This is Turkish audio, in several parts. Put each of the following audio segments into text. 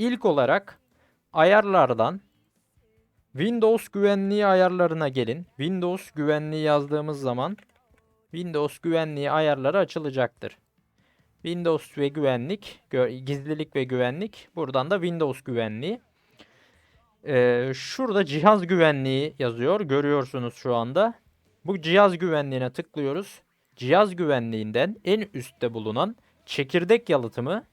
İlk olarak ayarlardan Windows güvenliği ayarlarına gelin. Windows güvenliği yazdığımız zaman Windows güvenliği ayarları açılacaktır. Windows ve güvenlik, gizlilik ve güvenlik. Buradan da Windows güvenliği. Ee, şurada cihaz güvenliği yazıyor. Görüyorsunuz şu anda. Bu cihaz güvenliğine tıklıyoruz. Cihaz güvenliğinden en üstte bulunan çekirdek yalıtımı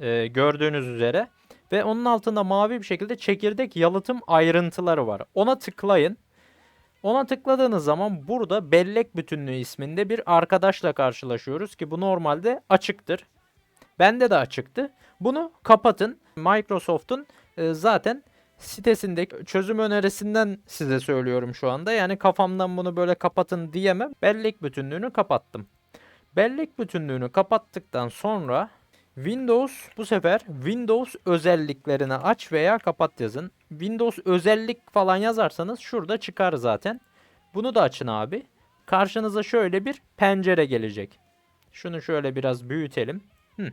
e, gördüğünüz üzere ve onun altında mavi bir şekilde çekirdek yalıtım ayrıntıları var. Ona tıklayın. Ona tıkladığınız zaman burada bellek bütünlüğü isminde bir arkadaşla karşılaşıyoruz ki bu normalde açıktır. Bende de açıktı. Bunu kapatın. Microsoft'un e, zaten sitesindeki çözüm önerisinden size söylüyorum şu anda. Yani kafamdan bunu böyle kapatın diyemem. Bellek bütünlüğünü kapattım. Bellek bütünlüğünü kapattıktan sonra Windows bu sefer Windows özelliklerini aç veya kapat yazın. Windows özellik falan yazarsanız şurada çıkar zaten. Bunu da açın abi. Karşınıza şöyle bir pencere gelecek. Şunu şöyle biraz büyütelim. Hı.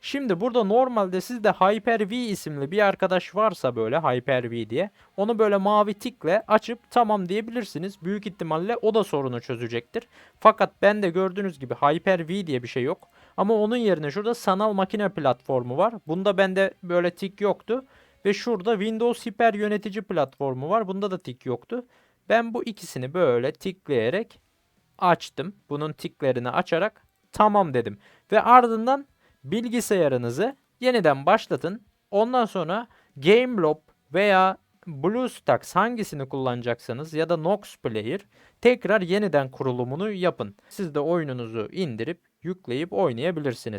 Şimdi burada normalde sizde Hyper-V isimli bir arkadaş varsa böyle Hyper-V diye onu böyle mavi tikle açıp tamam diyebilirsiniz. Büyük ihtimalle o da sorunu çözecektir. Fakat bende gördüğünüz gibi Hyper-V diye bir şey yok. Ama onun yerine şurada sanal makine platformu var. Bunda bende böyle tik yoktu. Ve şurada Windows Hiper Yönetici platformu var. Bunda da tik yoktu. Ben bu ikisini böyle tikleyerek açtım. Bunun tiklerini açarak tamam dedim. Ve ardından bilgisayarınızı yeniden başlatın. Ondan sonra GameLob veya BlueStacks hangisini kullanacaksanız ya da Nox Player tekrar yeniden kurulumunu yapın. Siz de oyununuzu indirip yükleyip oynayabilirsiniz.